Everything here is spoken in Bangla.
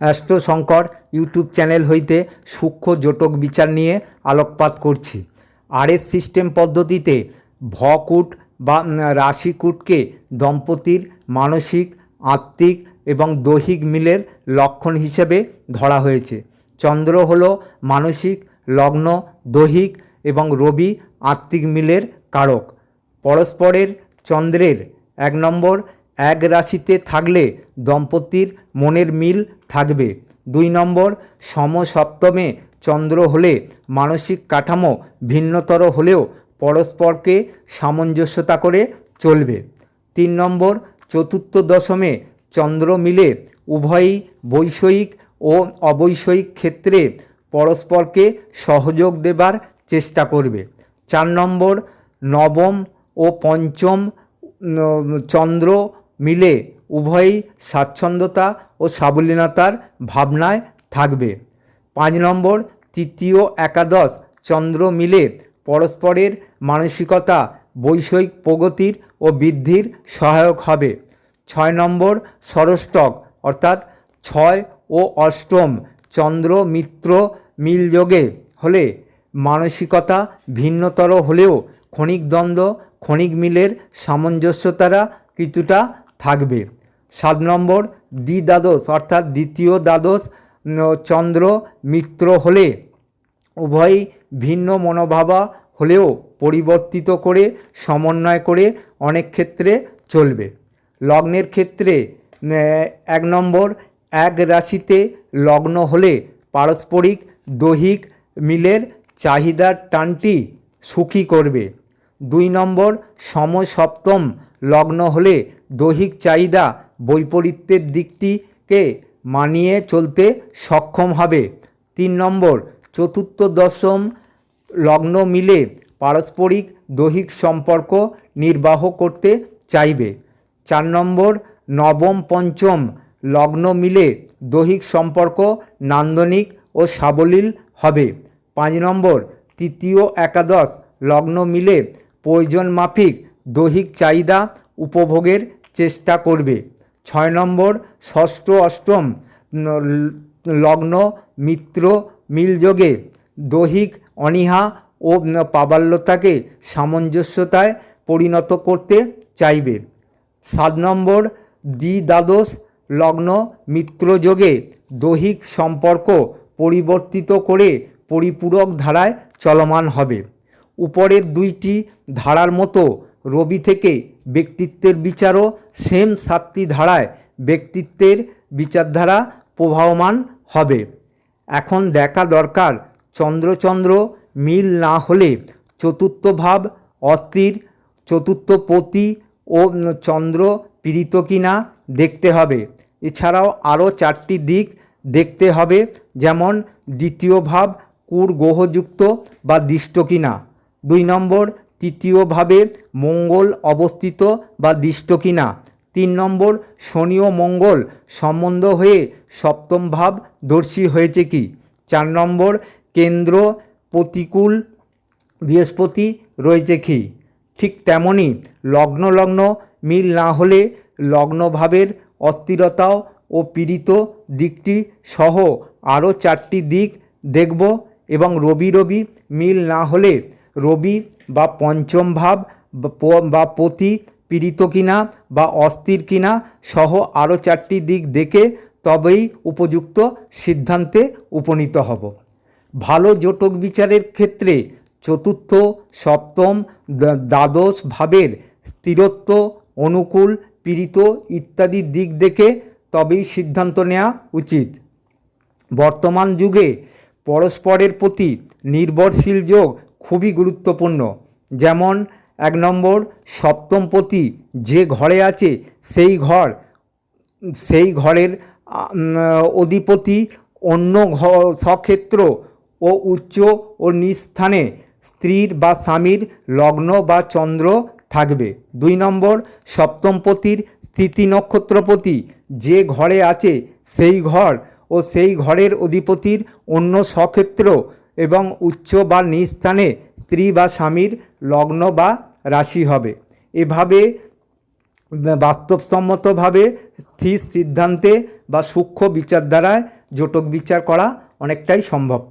অ্যাস্ট্রো শঙ্কর ইউটিউব চ্যানেল হইতে সূক্ষ্ম জোটক বিচার নিয়ে আলোকপাত করছি। আরএস সিস্টেম পদ্ধতিতে ভকুট বা রাশিকূটকে দম্পতির মানসিক, আত্মিক এবং দৈহিক মিলের লক্ষণ হিসেবে ধরা হয়েছে। চন্দ্র হল মানসিক, লগ্ন, দৈহিক এবং রবি আত্মিক মিলের কারক। পরস্পরের চন্দ্রের এক নম্বর এক রাশিতে থাকলে দম্পতির মনের মিল থাকবে। দুই নম্বর, সমসপ্তমে চন্দ্র হলে মানসিক কাঠামো ভিন্নতর হলেও পরস্পরকে সামঞ্জস্যতা করে চলবে। তিন নম্বর, চতুর্থ দশমে চন্দ্র মিলে উভয়ই বৈষয়িক ও অবৈষয়িক ক্ষেত্রে পরস্পরকে সহযোগ দেবার চেষ্টা করবে। চার নম্বর, নবম ও পঞ্চম চন্দ্র মিলে উভয়ই স্বাচ্ছন্দ্যতা ও সাবলীনতার ভাবনায় থাকবে। পাঁচ নম্বর, তৃতীয় একাদশ চন্দ্র মিলে পরস্পরের মানসিকতা, বৈষয়িক প্রগতির ও বৃদ্ধির সহায়ক হবে। ছয় নম্বর ষষ্ঠক অর্থাৎ ছয় ও অষ্টম চন্দ্র মিত্র মিলযোগে হলে মানসিকতা ভিন্নতর হলেও ক্ষণিক দ্বন্দ্ব ক্ষণিক মিলের সামঞ্জস্যতারা কিছুটা থাকবে। সাত নম্বর দ্বি দ্বাদশ অর্থাৎ দ্বিতীয় দ্বাদশ চন্দ্র মিত্র হলে উভয়ই ভিন্ন মনোভাবা হলেও পরিবর্তিত করে, সমন্বয় করে অনেক ক্ষেত্রে চলবে। লগ্নের ক্ষেত্রে এক নম্বর, এক রাশিতে লগ্ন হলে পারস্পরিক দৈহিক মিলের চাহিদার টানটি সুখী করবে। দুই নম্বর, সমসপ্তম লগ্ন হলে দৈহিক চাহিদা বৈপরীত্যের দিকটিকে মানিয়ে চলতে সক্ষম হবে। তিন নম্বর, চতুর্থ দশম লগ্ন মিলে পারস্পরিক দৈহিক সম্পর্ক নির্বাহ করতে চাইবে। চার নম্বর, নবম, পঞ্চম লগ্ন মিলে দৈহিক সম্পর্ক নান্দনিক ও সাবলীল হবে। পাঁচ নম্বর, তৃতীয় একাদশ লগ্ন মিলে প্রয়োজন মাফিক দৈহিক চাহিদা উপভোগের চেষ্টা করবে। ছয় নম্বর, ষষ্ঠ, অষ্টম লগ্ন, মিত্র, মিলযোগে দৈহিক অনীহা ও প্রাবল্যতাকে সামঞ্জস্যতায় পরিণত করতে চাইবে। সাত নম্বর দ্বি দ্বাদশ লগ্ন, মিত্রযোগে দৈহিক সম্পর্ক পরিবর্তিত করে পরিপূরক ধারায় চলমান হবে। উপরের দুইটি ধারার মতো রবি থেকে ব্যক্তিত্বের বিচারও সেম সাতটি ধারায় ব্যক্তিত্বের বিচারধারা প্রবাহমান হবে। এখন দেখা দরকার চন্দ্রচন্দ্র মিল না হলে চতুর্থ ভাব অস্থির, চতুর্থ পতি ও চন্দ্র পীড়িত কিনা দেখতে হবে। এছাড়াও আরও চারটি দিক দেখতে হবে, যেমন দ্বিতীয় ভাব কুর গ্রহযুক্ত বা দৃষ্ট কিনা। দুই নম্বর তৃতীয় ভাবে মঙ্গল অবস্থিত বা দৃষ্ট কিনা তিন নম্বর, শনি ও মঙ্গল সম্বন্ধ হয়ে সপ্তম ভাব দর্শী হয়েছে কি? চার নম্বর, কেন্দ্র প্রতিকূল বৃহস্পতি রয়েছে কি? ঠিক তেমনই লগ্ন লগ্ন মিল না হলে লগ্নভাবের অস্থিরতাও ও পীড়িত দিকটি সহ আরও চারটি দিক দেখব এবং রবি রবি মিল না হলে রবি বা পঞ্চম ভাব, বা পতি, পীড়িত কিনা বা অস্থির কিনা সহ আরও চারটি দিক দেখে তবেই উপযুক্ত সিদ্ধান্তে উপনীত হব। ভালো জোটক বিচারের ক্ষেত্রে চতুর্থ, সপ্তম, দ্বা- দ্বাদশ ভাবের স্থিরত্ব, অনুকূল, পীড়িত ইত্যাদি দিক দেখে তবেই সিদ্ধান্ত নেওয়া উচিত। বর্তমান যুগে পরস্পরের প্রতি নির্ভরশীল যোগ খুবই গুরুত্বপূর্ণ। যেমন, এক নম্বর সপ্তমপতি যে ঘরে আছে, সেই ঘর, সেই ঘরের অধিপতি অন্য ঘর স্বক্ষেত্র ও উচ্চ ও নিস্থানে স্ত্রীর বা স্বামীর লগ্ন বা চন্দ্র থাকবে। দুই নম্বর সপ্তমপতির স্থিতি নক্ষত্রপতি যে ঘরে আছে, সেই ঘর ও সেই ঘরের অধিপতির অন্য স্বক্ষেত্র এবং উচ্চ বা নিজ স্থানে স্ত্রী বা স্বামীর লগ্ন বা রাশি হবে। এভাবে বাস্তবসম্মতভাবে স্থির সিদ্ধান্তে বা সূক্ষ্ম বিচার দ্বারায় জোটক বিচার করা অনেকটাই সম্ভবপর